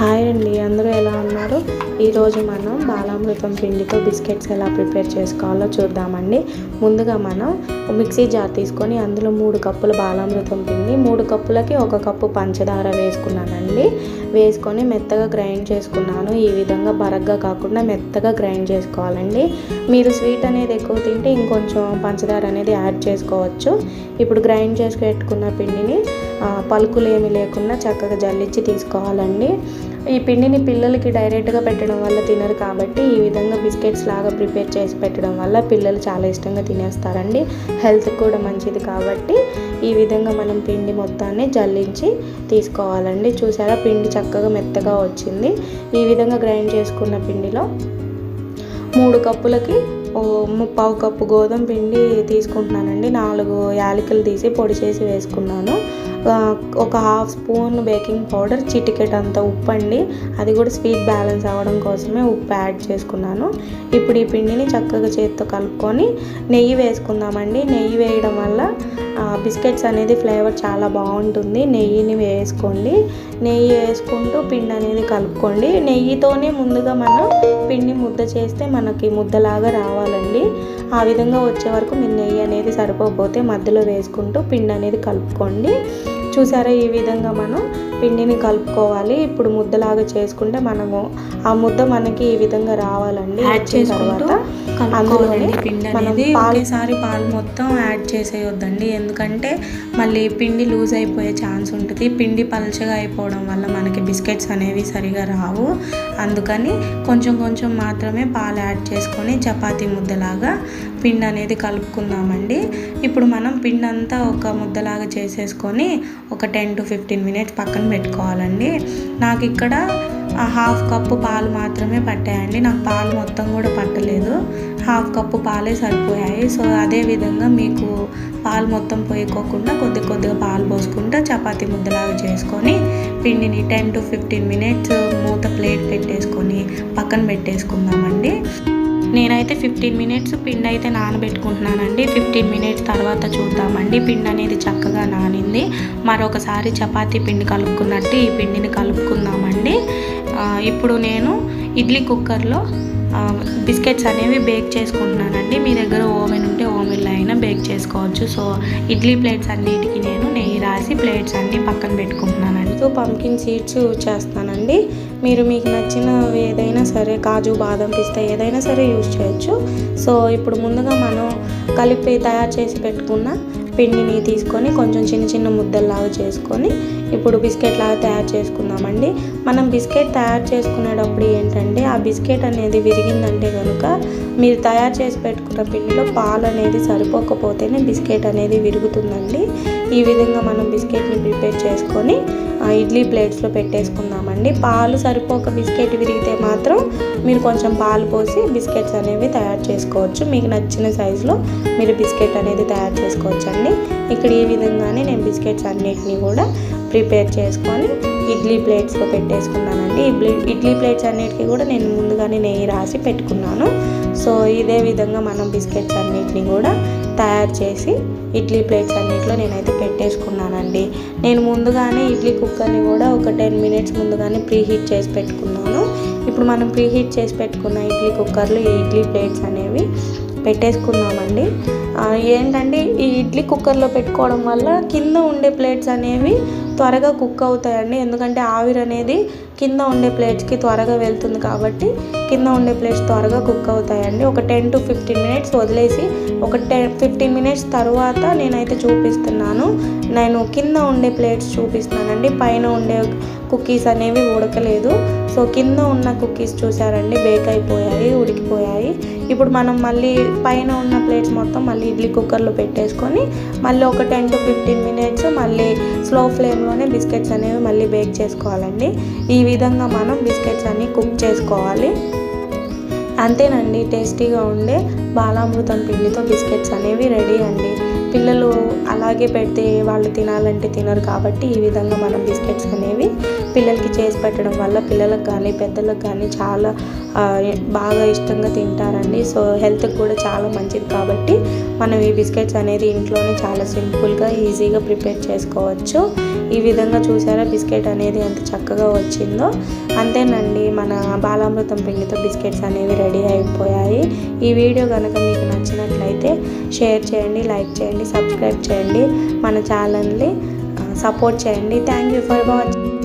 Hi అండి అందరూ ఎలా ఉన్నారు? ఈరోజు మనం బాలామృతం పిండితో బిస్కెట్స్ ఎలా ప్రిపేర్ చేసుకోవాలో చూద్దామండి. ముందుగా మనం మిక్సీ జార్ తీసుకొని అందులో మూడు కప్పుల బాలామృతం పిండి మూడు కప్పులకి ఒక కప్పు పంచదార వేసుకున్నానండి. వేసుకొని మెత్తగా గ్రైండ్ చేసుకున్నాను. ఈ విధంగా బరగ్గా కాకుండా మెత్తగా గ్రైండ్ చేసుకోవాలండి. మీరు స్వీట్ అనేది ఎక్కువ తింటే ఇంకొంచెం పంచదార అనేది యాడ్ చేసుకోవచ్చు. ఇప్పుడు గ్రైండ్ చేసి పెట్టుకున్న పిండిని పలుకులు ఏమీ లేకుండా చక్కగా జల్లించి తీసుకోవాలండి. ఈ పిండిని పిల్లలకి డైరెక్ట్గా పెట్టడం వల్ల తినరు కాబట్టి ఈ విధంగా బిస్కెట్స్ లాగా ప్రిపేర్ చేసి పెట్టడం వల్ల పిల్లలు చాలా ఇష్టంగా తినేస్తారండి. హెల్త్కి కూడా మంచిది కాబట్టి ఈ విధంగా మనం పిండి మొత్తాన్ని జల్లించి తీసుకోవాలండి. చూసారా పిండి చక్కగా మెత్తగా వచ్చింది. ఈ విధంగా గ్రైండ్ చేసుకున్న పిండిలో మూడు కప్పులకి ఓ ముప్పావు కప్పు గోధుమ పిండి తీసుకుంటున్నానండి. నాలుగు యాలకులు తీసి పొడి చేసి వేసుకున్నాను. ఒక హాఫ్ స్పూన్ బేకింగ్ పౌడర్ చిటికెట్ అంత ఉప్పు అండి. అది కూడా స్వీట్ బ్యాలెన్స్ అవ్వడం కోసమే ఉప్పు యాడ్ చేసుకున్నాను. ఇప్పుడు ఈ పిండిని చక్కగా చేతితో కలుపుకొని నెయ్యి వేసుకుందామండి. నెయ్యి వేయడం వల్ల బిస్కెట్స్ అనేది ఫ్లేవర్ చాలా బాగుంటుంది. నెయ్యిని వేసుకోండి. నెయ్యి వేసుకుంటూ పిండి అనేది కలుపుకోండి. నెయ్యితోనే ముందుగా మనం పిండి ముద్ద చేస్తే మనకి ముద్దలాగా రావాలండి. ఆ విధంగా వచ్చే వరకు మీరు నెయ్యి అనేది సరిపోకపోతే మధ్యలో వేసుకుంటూ పిండి అనేది కలుపుకోండి. చూసారా ఈ విధంగా మనం పిండిని కలుపుకోవాలి. ఇప్పుడు ముద్దలాగా చేసుకుంటే మనము ఆ ముద్ద మనకి ఈ విధంగా రావాలండి. యాడ్ తర్వాత అందులోనే పిండి అనేది. ఒకేసారి పాలు మొత్తం యాడ్ చేసేయొద్దండి. ఎందుకంటే మళ్ళీ పిండి లూజ్ అయిపోయే ఛాన్స్ ఉంటుంది. పిండి పలచగా అయిపోవడం వల్ల మనకి బిస్కెట్స్ అనేవి సరిగా రావు. అందుకని కొంచెం కొంచెం మాత్రమే పాలు యాడ్ చేసుకొని చపాతీ ముద్దలాగా పిండి అనేది కలుపుకుందామండి. ఇప్పుడు మనం పిండి అంతా ఒక ముద్దలాగా చేసేసుకొని ఒక టెన్ టు ఫిఫ్టీన్ మినిట్స్ పక్కన పెట్టుకోవాలండి. నాకు ఇక్కడ హాఫ్ కప్పు పాలు మాత్రమే పట్టాయండి. నాకు పాలు మొత్తం కూడా పట్టలేదు. హాఫ్ కప్పు పాలే సరిపోయాయి. సో అదే విధంగా మీకు పాలు మొత్తం పోయికోకుండా కొద్ది కొద్దిగా పాలు పోసుకుంటూ చపాతి ముద్దలాగా చేసుకొని పిండిని టెన్ టు ఫిఫ్టీన్ మినిట్స్ మూత ప్లేట్ పెట్టేసుకొని పక్కన పెట్టేసుకుందామండి. నేనైతే ఫిఫ్టీన్ మినిట్స్ పిండి అయితే నానబెట్టుకుంటున్నానండి. ఫిఫ్టీన్ మినిట్స్ తర్వాత చూద్దామండి. పిండి అనేది చక్కగా నానింది. మరొకసారి చపాతీ పిండి కలుపుకున్నట్టు ఈ పిండిని కలుపుకుందామండి. ఇప్పుడు నేను ఇడ్లీ కుక్కర్లో బిస్కెట్స్ అనేవి బేక్ చేసుకుంటున్నానండి. మీ దగ్గర ఓవెన్ ఉంటే ఓవెన్లో అయినా బేక్ చేసుకోవచ్చు. సో ఇడ్లీ ప్లేట్స్ అన్నిటికీ నేను నెయ్యి రాసి ప్లేట్స్ అన్నీ పక్కన పెట్టుకుంటున్నానండి. సో పంకిన్ సీడ్స్ యూజ్ చేస్తానండి మీరు మీకు నచ్చిన ఏదైనా సరే కాజు బాదం పిస్తా ఏదైనా సరే యూజ్ చేయొచ్చు. సో ఇప్పుడు ముందుగా మనం కలిపి తయారు చేసి పెట్టుకున్న పిండిని తీసుకొని కొంచెం చిన్న చిన్న ముద్దల్లాగా చేసుకొని ఇప్పుడు బిస్కెట్ లాగా తయారు చేసుకుందామండి. మనం బిస్కెట్ తయారు చేసుకునేటప్పుడు ఏంటంటే ఆ బిస్కెట్ అనేది విరిగిందంటే కనుక మీరు తయారు చేసి పెట్టుకున్న పిండిలో పాలు అనేది సరిపోకపోతేనే బిస్కెట్ అనేది విరుగుతుందండి. ఈ విధంగా మనం బిస్కెట్ని ప్రిపేర్ చేసుకొని ఇడ్లీ ప్లేట్స్లో పెట్టేసుకుందామండి. పాలు సరిపోక బిస్కెట్ విరిగితే మాత్రం మీరు కొంచెం పాలు పోసి బిస్కెట్స్ అనేవి తయారు చేసుకోవచ్చు. మీకు నచ్చిన సైజులో మీరు బిస్కెట్ అనేది తయారు చేసుకోవచ్చండి. ఇక్కడ ఈ విధంగానే నేను బిస్కెట్స్ అన్నిటినీ కూడా ప్రిపేర్ చేసుకొని ఇడ్లీ ప్లేట్స్లో పెట్టేసుకున్నానండి. ఇడ్లీ ఇడ్లీ ప్లేట్స్ అన్నిటికీ కూడా నేను ముందుగానే నెయ్యి రాసి పెట్టుకున్నాను. సో ఇదే విధంగా మనం బిస్కెట్స్ అన్నిటిని కూడా తయారు చేసి ఇడ్లీ ప్లేట్స్ అన్నిటిలో నేనైతే పెట్టేసుకున్నానండి. నేను ముందుగానే ఇడ్లీ కుక్కర్ని కూడా ఒక టెన్ మినిట్స్ ముందుగానే ప్రీ హీట్ చేసి పెట్టుకున్నాను. ఇప్పుడు మనం ప్రీ హీట్ చేసి పెట్టుకున్న ఇడ్లీ కుక్కర్లు ఈ ఇడ్లీ ప్లేట్స్ అనేవి పెట్టేసుకున్నామండి. ఏంటంటే ఈ ఇడ్లీ కుక్కర్లో పెట్టుకోవడం వల్ల కింద ఉండే ప్లేట్స్ అనేవి త్వరగా కుక్ అవుతాయండి. ఎందుకంటే ఆవిరి అనేది కింద ఉండే ప్లేట్స్కి త్వరగా వెళ్తుంది కాబట్టి కింద ఉండే ప్లేట్స్ త్వరగా కుక్ అవుతాయండి. ఒక టెన్ టు ఫిఫ్టీన్ మినిట్స్ వదిలేసి ఒక టెన్ ఫిఫ్టీన్ మినిట్స్ తర్వాత నేనైతే చూపిస్తున్నాను. నేను కింద ఉండే ప్లేట్స్ చూపిస్తున్నానండి. పైన ఉండే కుకీస్ అనేవి ఉడకలేదు. సో కింద ఉన్న కుకీస్ చూసారండి బేక్ అయిపోయాయి ఉడికిపోయాయి. ఇప్పుడు మనం మళ్ళీ పైన ఉన్న ప్లేట్స్ మొత్తం మళ్ళీ ఇడ్లీ కుక్కర్లో పెట్టేసుకొని మళ్ళీ ఒక ten to fifteen minutes slow ఫ్లేమ్లోనే బిస్కెట్స్ అనేవి మళ్ళీ బేక్ చేసుకోవాలండి. ఈ విధంగా మనం బిస్కెట్స్ అన్ని కుక్ చేసుకోవాలి. అంతేనండి టేస్టీగా ఉండే బాలామృతం పిండితో బిస్కెట్స్ అనేవి రెడీ అండి. పిల్లలు అలాగే పెడితే వాళ్ళు తినాలంటే తినరు కాబట్టి ఈ విధంగా మనం బిస్కెట్స్ అనేవి పిల్లలకి చేసి పెట్టడం వల్ల పిల్లలకు కానీ పెద్దలకు కానీ చాలా బాగా ఇష్టంగా తింటారండి. సో హెల్త్కి కూడా చాలా మంచిది కాబట్టి మనం ఈ బిస్కెట్స్ అనేది ఇంట్లోనే చాలా సింపుల్గా ఈజీగా ప్రిపేర్ చేసుకోవచ్చు. ఈ విధంగా చూసారా బిస్కెట్ అనేది ఎంత చక్కగా వచ్చిందో. అంతేనండి మన బాలామృతం పిండితో బిస్కెట్స్ అనేవి రెడీ అయిపోయాయి. ఈ వీడియో కనుక మీకు నచ్చినట్లయితే షేర్ చేయండి లైక్ చేయండి సబ్స్క్రైబ్ చేయండి. మన ఛానల్ని సపోర్ట్ చేయండి. Thank you for watching